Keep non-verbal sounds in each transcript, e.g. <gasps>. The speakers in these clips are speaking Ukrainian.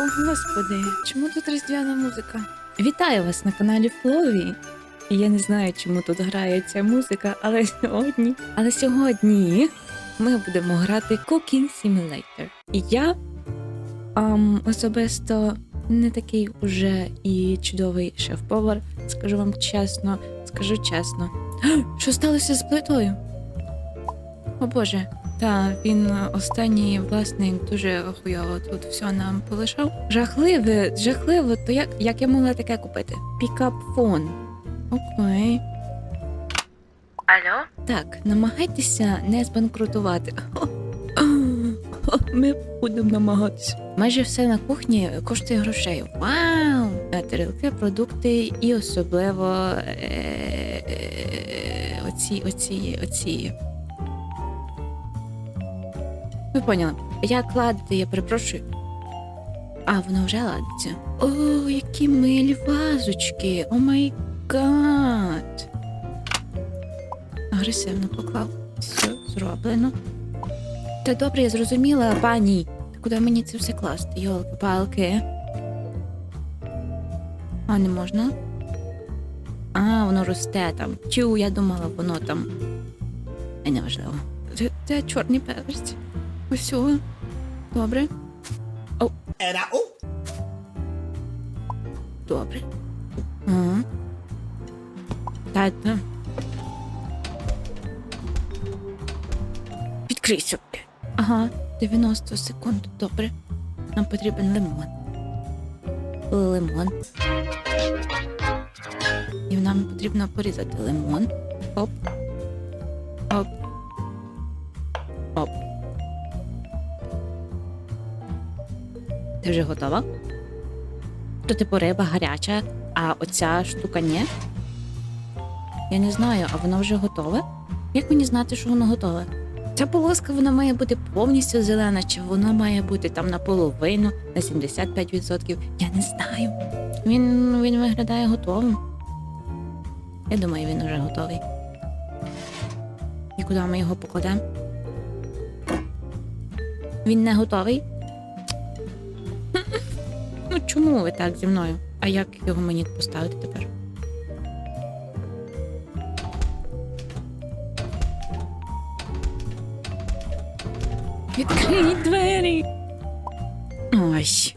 О, господи, чому тут різдвяна музика? Вітаю вас на каналі Флові. Я не знаю, чому тут грає ця музика, але <laughs> сьогодні. Але сьогодні ми будемо грати Cooking Simulator. І я ам, особисто не такий уже і чудовий шеф-повар. Скажу вам чесно, скажу чесно. <gasps> Що сталося з плитою? О Боже, та він е, останній власник дуже хуйово тут все нам полишав. Жахливе, жахливо, то як, як я могла таке купити? Пікап фон. Окей. Алло? Так, намагайтеся не збанкрутувати. Ми будемо намагатися. Майже все на кухні коштує грошей. Вау! Е, Тарілки, продукти і особливо е, е, оці, оці, оці. Ви поняли. Як ладити, я перепрошую. А, воно вже ладиться. О, які милі вазочки! О май гад! Агресивно поклав. Все зроблено. Та добре, я зрозуміла, пані. Куди мені це все класти? Йолки-палки. А, не можна? А, воно росте там. Чу, я думала, воно там. Неважливо. Це чорний перець. О. Добре. Era o Добре. Ага. Та, та. Відкрийся. Ага, 90 секунд. Добре. Нам потрібен лимон. Лимон. І нам потрібно порізати лимон. Оп. Оп. Вже готова? То типу риба гаряча, а оця штука ні? Я не знаю, а воно вже готове? Як мені знати, що воно готове? Ця полоска вона має бути повністю зелена, чи вона має бути там наполовину, на 75%. Я не знаю. Він, він виглядає готовим. Я думаю, він вже готовий. І куди ми його покладемо? Він не готовий? Ну чому ви так зі мною? А як його мені поставити тепер? Відкрий двері. Ой.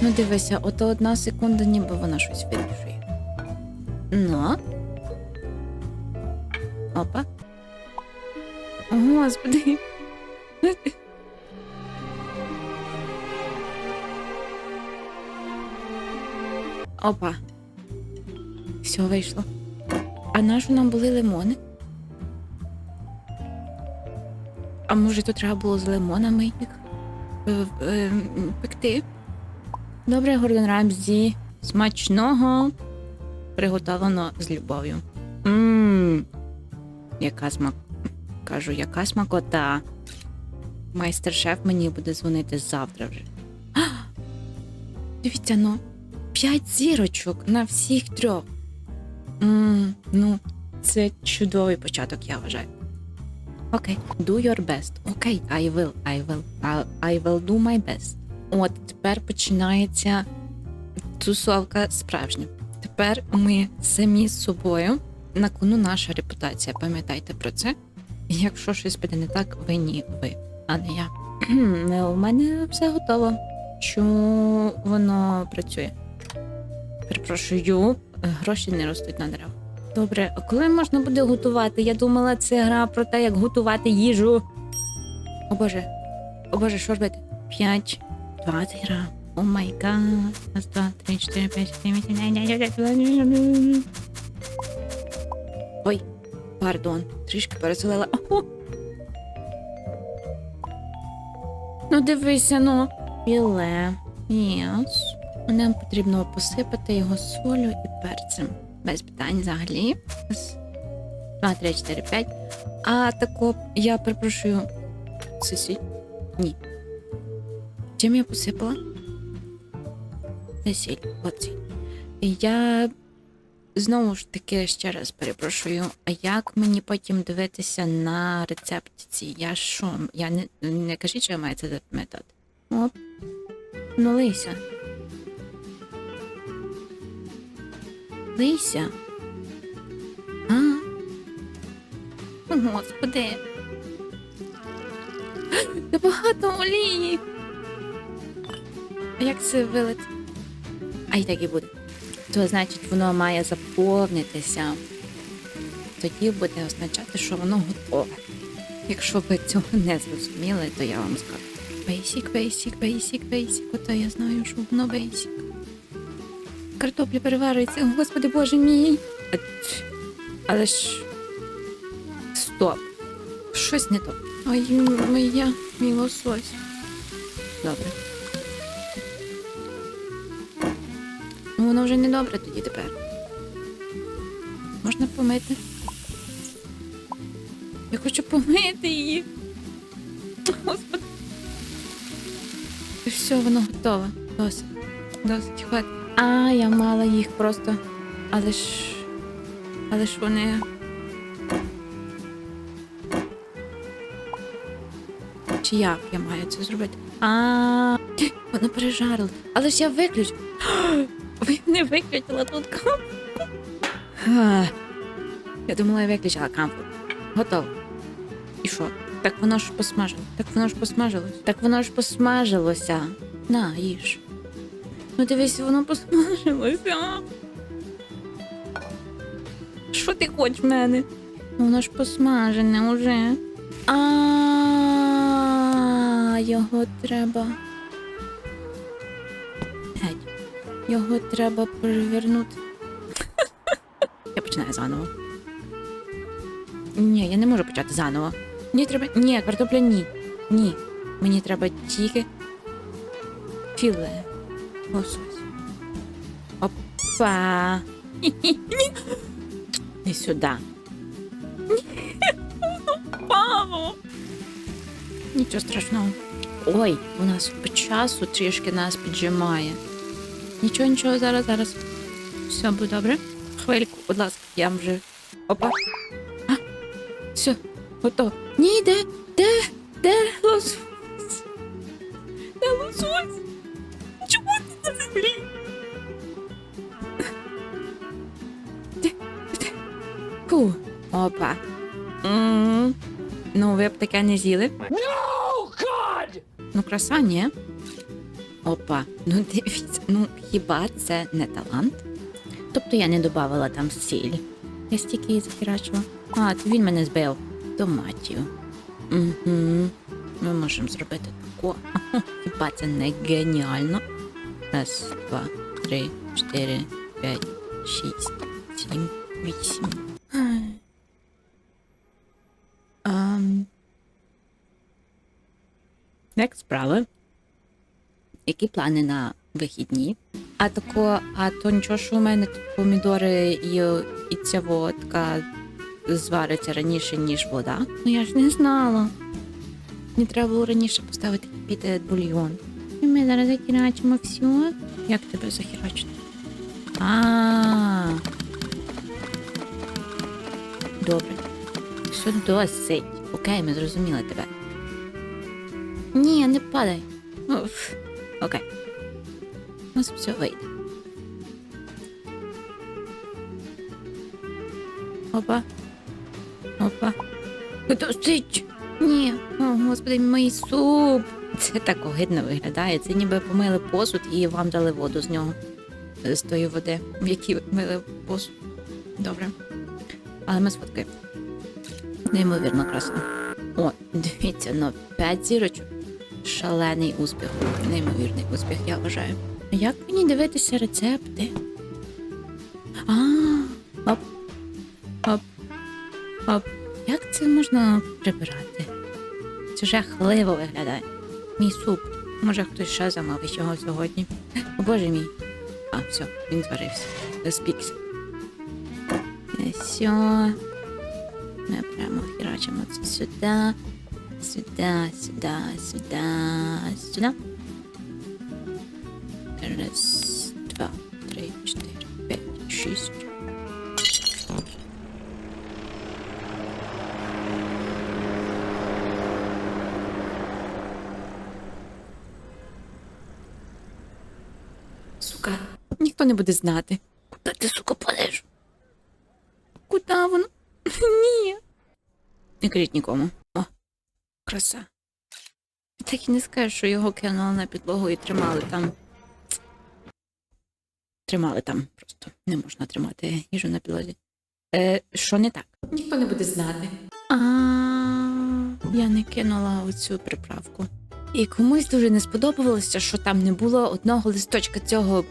Ну дивися, ото одна секунда, ніби вона щось вирішує. Ну. Опа. Господи. Опа. Все вийшло. А нащо нам були лимони? А може тут треба було з лимонами їх е, е, пекти? Добре, Гордон Рамзі. Смачного. Приготовлено з любов'ю. Мм. Яка смак. Кажу, яка смакота. Майстер-шеф мені буде дзвонити завтра вже. <gasps> Дивіться, ну. П'ять зірочок на всіх трьох. Мм, ну, це чудовий початок, я вважаю. Окей, do your best. Окей, I will, I will, I, I will do my best. От тепер починається тусовка справжня. Тепер ми самі з собою на кону наша репутація. Пам'ятайте про це. Якщо щось піде не так, винні ви, а не я. У мене все готово. Чому воно працює? Перепрошую, гроші не ростуть на деревах. Добре, а коли можна буде готувати? Я думала, це гра про те, як готувати їжу. О боже, о боже, що робити? П'ять, двадцять грам. О май гад. Раз, два, три, чотири, п'ять, сім, вісім, дев'ять. Ой, пардон, трішки пересолила. Ну, дивися, ну. Філе. Єс. Нам потрібно посипати його солью і перцем. Без питань взагалі. Раз, Два, три, чотири, п'ять. А тако, я перепрошую. Це? Ні. Чим я посипала? Не сіль. Я знову ж таки ще раз перепрошую, а як мені потім дивитися на рецепт ці? Я що? Я не, не кажіть, що я маю це запам'ятати. Оп. Ну, Лися. А? Господи. Та багато олії. Як це вилить? А й так і буде. То значить, воно має заповнитися. Тоді буде означати, що воно готове. Якщо ви цього не зрозуміли, то я вам скажу. Бейсік, бейсік, бейсік, бейсік. Ото я знаю, що воно бейсік. Картопля переварюється, господи боже мій. Але ж. Стоп. Щось не то. Ой, моя, мій лосось. Добре. Ну, воно вже не добре тоді тепер. Можна помити. Я хочу помити її. Господи. І все, воно готове. Досить. Досить хватить. А, я мала їх просто. Але ж. Але ж вони. Чи як я маю це зробити? А, воно пережарило. Але ж я виключу. <gasps> Ви не виключила тут камфу. Я думала, я виключила камфу. Готово. І що? Так воно ж посмажило. Так воно ж посмажилось. Так воно ж посмажилося. На, їж. Ну дивись, воно посмажилося. Що ти хочеш в мене? Ну, Воно ж посмажене уже. А його треба. Його треба перевернути. <laughs> Я починаю заново. Ні, я не можу почати заново. Мені треба. Ні, картопля ні. Ні. Мені треба тільки філе. Лосось. Опа. Не сюди. Паво. Нічого страшного. Ой, у нас по часу трішки нас піджимає. Нічого, нічого, зараз, зараз. Все буде добре. Хвильку, будь ласка, я вже. Опа. А, все, готово. Ні, де, лосось? Де Опа. м Ну, ви б таке не з'їли? Ну, краса, ні. Опа, ну дивіться, ну хіба це не талант? Тобто я не додавала там сіль. Я стільки її захерачила. А, то він мене збив. Томатів. Угу. Ми можемо зробити тако. <laughs> Хіба це не геніально? Раз, два, три, чотири, п'ять, шість, сім, вісім. Ай. Ам. Як справи? Які плани на вихідні? А тако, а то нічого, що у мене тут помідори і, і ця водка звариться раніше, ніж вода. Ну я ж не знала. Мені треба було раніше поставити кипіти бульйон. І ми зараз захерачимо все. Як тебе захерачити? А. Добре. Все досить. Окей, ми зрозуміли тебе. Не падай. Уф. Окей. У нас все вийде. Опа. Опа. Досить. Ні. О, господи, мій суп. Це так огидно виглядає. Це ніби помили посуд і вам дали воду з нього. З тої води, в якій мили посуд. Добре. Але ми сфоткаємо. Неймовірно красно. О, дивіться, ну 5 зірочок. Шалений успіх. Неймовірний успіх, я вважаю. Як мені дивитися рецепти? А, оп, оп, оп. Як це можна прибирати? Це жахливо виглядає. Мій суп. Може хтось ще замовить його сьогодні. О боже мій. А, все, він зварився. Спікся. Все. Ми прямо херачимо це сюди. Сюди, сюди, сюди, сюди. Раз, два, три, чотири, п'ять, шість. сука. Ніхто не буде знати. Куди ти, сука, падаєш? Куди воно? <laughs> Ні. Не кажіть нікому. О, краса. Так і не скажеш, що його кинули на підлогу і тримали там. Тримали там просто. Не можна тримати їжу на підлозі. Е, що не так? Ніхто не буде знати. А я не кинула оцю приправку. І комусь дуже не сподобалося, що там не було одного листочка цього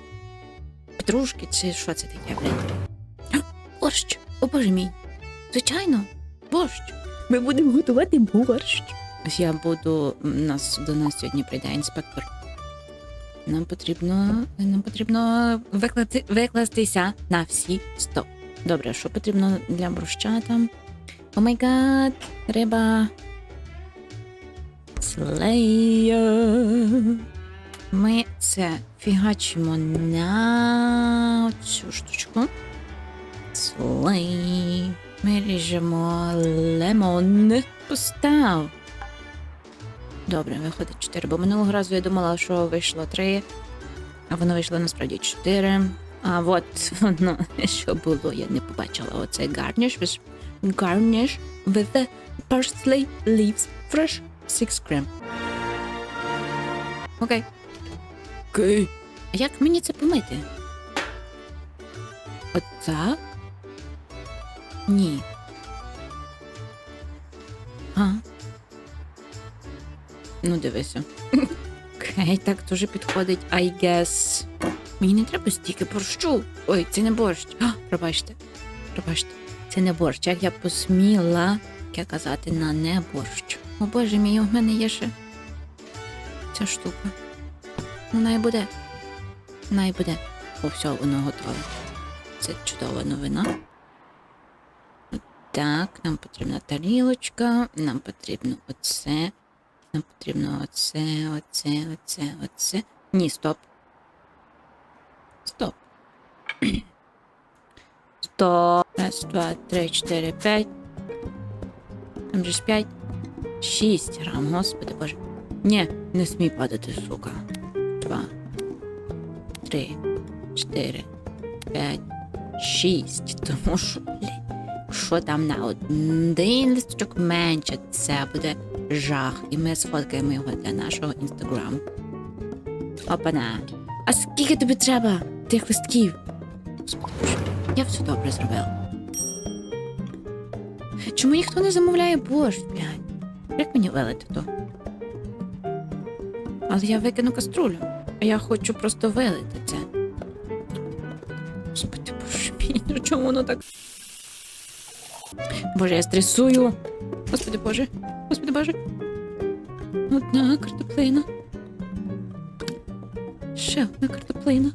петрушки, чи що це таке, блядь. <gasps> Борщ, о боже мій. Звичайно, борщ. Ми будемо готувати борщ. Я буду. м, Нас до нас сьогодні прийде інспектор. Нам потрібно. Нам потрібно викласти, викластися на всі сто. Добре, що потрібно для борща там? О май гад, риба. Слея. Ми це фігачимо на цю штучку. Слей. Ми ріжемо лемон. Постав. Добре, виходить 4, бо минулого разу я думала, що вийшло 3, а воно вийшло насправді 4. А от воно, <laughs> що було, я не побачила. Оце garnish with, garnish with the parsley leaves fresh 6 gram. Окей. Окей. А як мені це помити? Оця? Ні. А. Ну, дивися. Окей, так дуже підходить, I guess. Мені не треба стільки борщу. Ой, це не борщ. А, пробачте. Пробачте. Це не борщ. Як я посміла яке казати на не борщ. О боже мій, у мене є ще ця штука. Ну, най буде. Най буде. О, все, воно готове. Це чудова новина. Так, нам потрібна тарілочка, нам потрібно оце. Нам потрібно оце, оце, оце, оце. Ні, стоп. Стоп. Стоп. Раз, два, три, чотири, п'ять. Там же ж п'ять. Шість грам, господи боже. Ні, не смій падати, сука. Два. Три. Чотири. П'ять. Шість. Тому що, блядь, що там на один листочок менше, це буде жах. І ми сфоткаємо його для нашого інстаграму. Опана. А скільки тобі треба тих листків? Я все добре зробила. Чому ніхто не замовляє борщ, блядь? Як мені вилити то? Але я викину каструлю, а я хочу просто вилити це. Господи, боже мій, ну чому воно так? Боже, я стресую. Господи Боже, Господи Боже. Одна картоплина. Ще одна картоплина.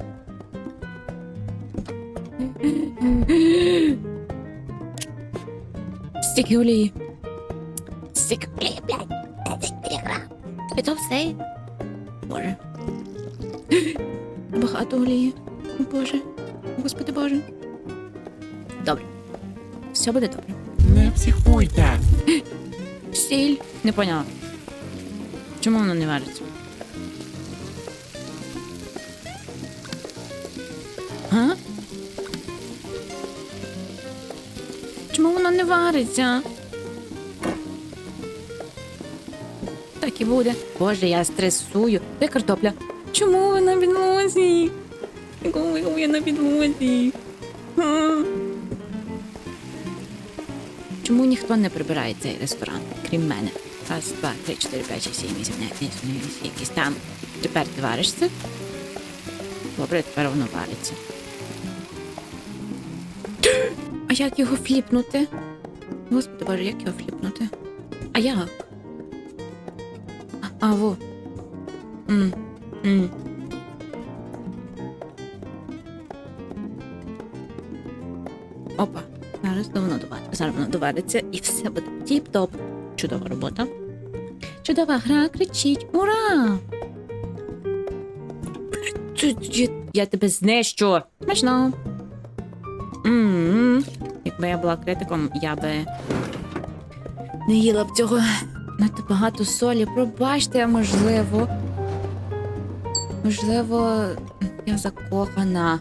Стільки олії. Стільки олії, блядь. 4 грам. І то все. Боже. Багато олії. Боже. Господи Боже. Добре. Все буде добре. Не психуйте. Сіль. Не поняла. Чому воно не вариться? А? Чому воно не вариться? Так і буде. Боже, я стресую. Де картопля? Чому ви на підлозі? Коли ви на підлозі? Чому ніхто не прибирає цей ресторан, крім мене? Раз, два, три, чотири, п'ять, шість, сім, вісім, дев'ять, якісь там. Тепер ти варишся? Добре, тепер воно вариться. А як його фліпнути? Господи боже, як його фліпнути? А як? А во. М. М. Опа. Зараз воно довариться. Зараз воно довариться і все буде тіп-топ. Чудова робота. Чудова гра, кричіть. Ура! Я, тебе знищу. Смачно. М-м. Якби я була критиком, я би не їла б цього надто багато солі. Пробачте, можливо. Можливо, я закохана.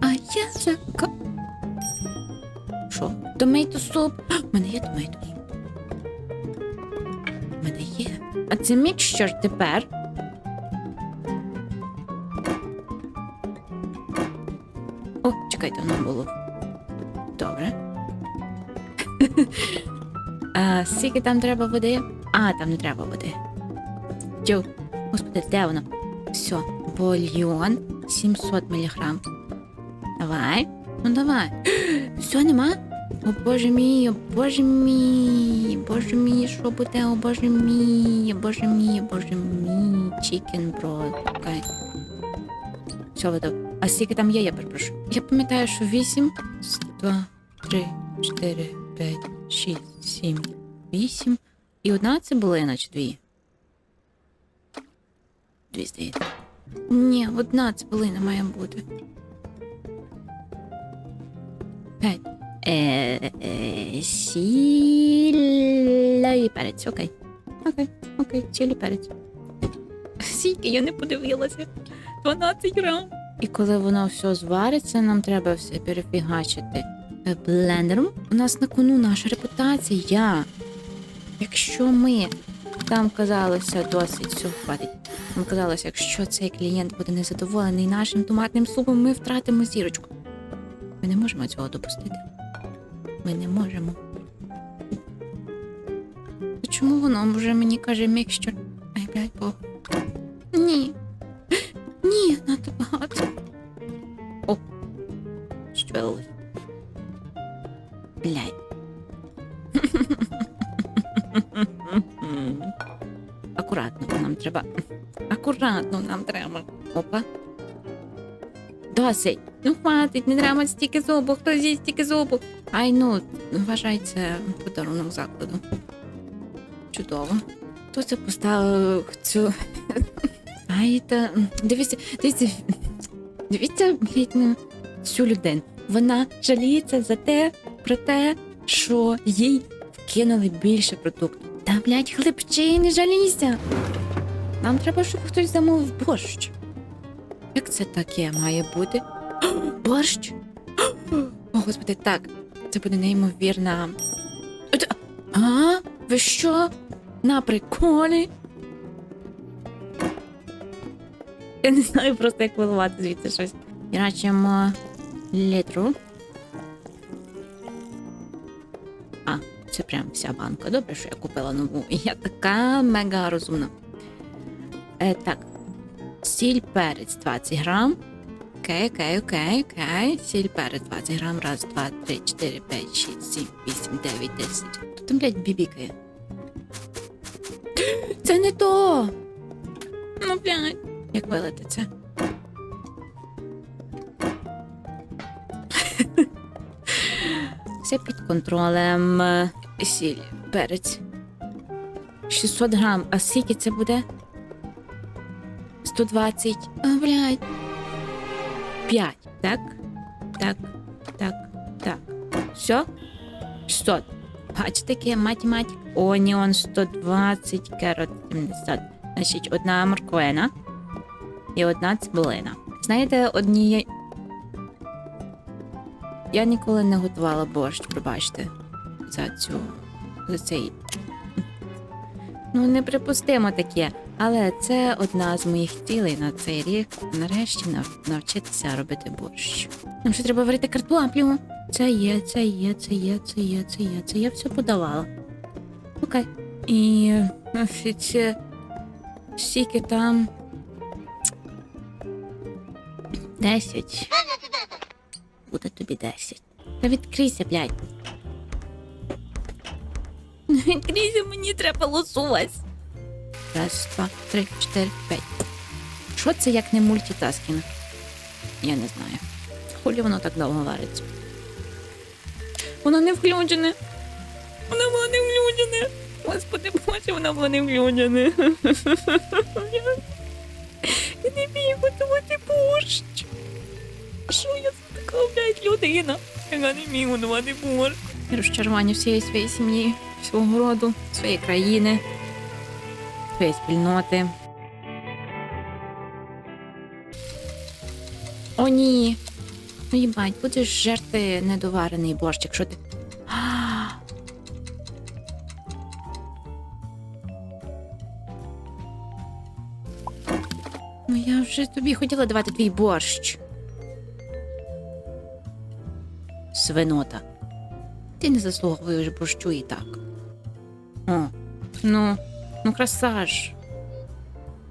А я зако... Томейто суп? <gasps> У мене є томейто суп. У мене є. А це мікшер тепер. О, чекайте, воно було. Добре. <laughs> а, скільки там треба води? А, там не треба води. Тю. Господи, де воно? Все, бульйон 700 мг. Давай. Ну давай. <gasps> Все, нема? О боже мій, о боже мій, боже мій, що буде, о боже мій, о боже мій, о боже мій, чікен брод. Окей. Все, видав. А скільки там є, я перепрошую. Я пам'ятаю, що 8, 2, 3, 4, 5, 6, 7, 8. І одна цибулина чи дві? Дві здається. Ні, одна цибулина має бути. Сілля і перець, окей. Окей, окей, сіль і перець. Скільки я не подивилася. 12 грам. І коли воно все звариться, нам треба все перефігачити е, блендером. У нас на кону наша репутація. Якщо ми там казалося досить все хватить. Нам казалося, якщо цей клієнт буде незадоволений нашим томатним супом, ми втратимо зірочку. Ми не можемо цього допустити. Ми не можемо. А Чому воно вже мені каже мікщер? Ай, блядь. Ні. Ні, надто багато. О. Що? Блядь. Акуратно нам треба. Акуратно нам треба. Опа. Досить. Ну хватить, не треба стільки зубу, хто з'їсть стільки зубу. Ай ну, вважай це подарунок закладу. Чудово. Хто це поставив цю. <laughs> Ай, дивіться, дивіться, дивіться на цю людину. Вона жаліється за те, про те, що їй вкинули більше продукту. Та, блядь, хлебчи, не жалійся. Нам треба, щоб хтось замовив борщ. Як це таке має бути? <gasps> Борщ? <gasps> О, господи, так. Це буде неймовірна. А? Ви що? На приколі? Я не знаю просто, як виливати звідси щось. Ірачимо літру. А, це прям вся банка. Добре, що я купила нову. Я така мега розумна. Е, так. Сіль перець 20 грам. Окей, окей, окей, окей. Сіль перець 20 грам. Раз, два, три, чотири, п'ять, шість, сім, вісім, дев'ять, десять. Хто там, блядь, бібікає? <gasps> Це не то! Ну, блядь. Як вилити це? <laughs> Все під контролем. Сіль, перець. 600 грам. А скільки це буде? 120. А, блядь. 5. Так? Так, так, так. Все? 600. Бачите, яке математик. Оніон 120, керот 70. Значить, одна морквина і одна цибулина. Знаєте, однієї. Я ніколи не готувала борщ, пробачте, за цю за цей. Ну, неприпустимо таке. Але це одна з моїх цілей на цей рік. Нарешті нав- навчитися робити борщ. Нам ще треба варити картоплю. Це є, це є, це є, це є, це є, це я все подавала. Окей. І е, це скільки там. Десять. Буде тобі десять. Та відкрийся, блядь. <laughs> Відкрийся, мені треба лосось. Раз, два, три, чотири, п'ять. Що це як не мультитаскінг? Я не знаю. Хулі воно так довго вариться. Воно не включене. Воно було не включене. Господи боже, воно було не включене. Я не вмію готувати борщ. Що я за така, блядь, людина, яка не вміє готувати борщ? Розчарування всієї своєї сім'ї, свого роду, своєї країни, своєї спільноти. О, ні. Ну, їбать, будеш жерти недоварений борщ, якщо ти. А! Ну, я вже тобі хотіла давати твій борщ. Свинота. Ти не заслуговуєш борщу і так. О, ну, ну красаж.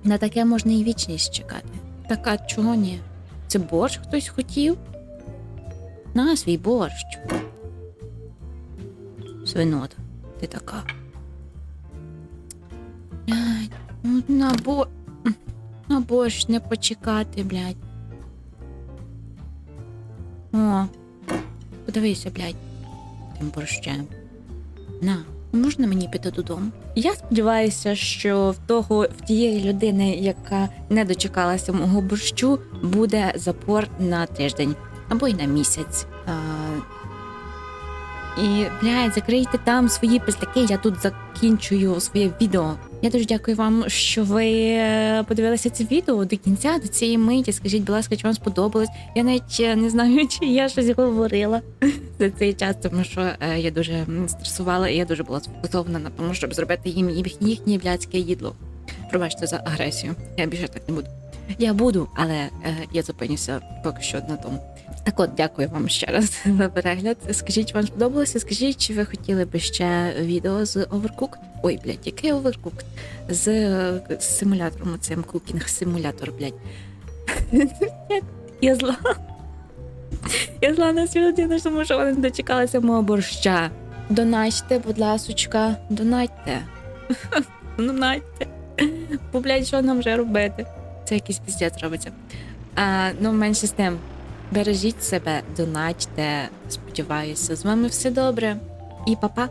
На таке можна і вічність чекати. Так а чого ні? Це борщ хтось хотів? На свій борщ. Свинота, ти така. Блядь, ну на бо... На борщ не почекати, блядь. О, подивися, блядь, тим борщем. На, можна мені піти додому? Я сподіваюся, що в того в тієї людини, яка не дочекалася мого борщу, буде запор на тиждень або й на місяць. А, і блядь, закрийте там свої пиздаки, я тут закінчую своє відео. Я дуже дякую вам, що ви е, подивилися це відео до кінця, до цієї миті. Скажіть, будь ласка, чи вам сподобалось? Я навіть е, не знаю, <laughs> чи я щось говорила <laughs> за цей час, тому що е, я дуже стресувала і я дуже була сфокусована на тому, щоб зробити їм їхнє блядське їдло. Пробачте за агресію. Я більше так не буду. Я буду, але е, я зупинюся поки що на тому. Так от, дякую вам ще раз <laughs> за перегляд. Скажіть, вам сподобалося? Скажіть, чи ви хотіли би ще відео з Overcooked? Ой, блядь, який Overcooked? З, з симулятором, цим кукінг симулятор, блядь. <laughs> Я зла. Я зла на людину, тому що вони дочекалися мого борща. Донатьте, будь ласочка, донатьте. <laughs> Донатьте. Бо, блядь, що нам вже робити? Це якийсь піздець робиться. А, ну, менше з тим. Бережіть себе, донатьте. Сподіваюся, з вами все добре. І па-па.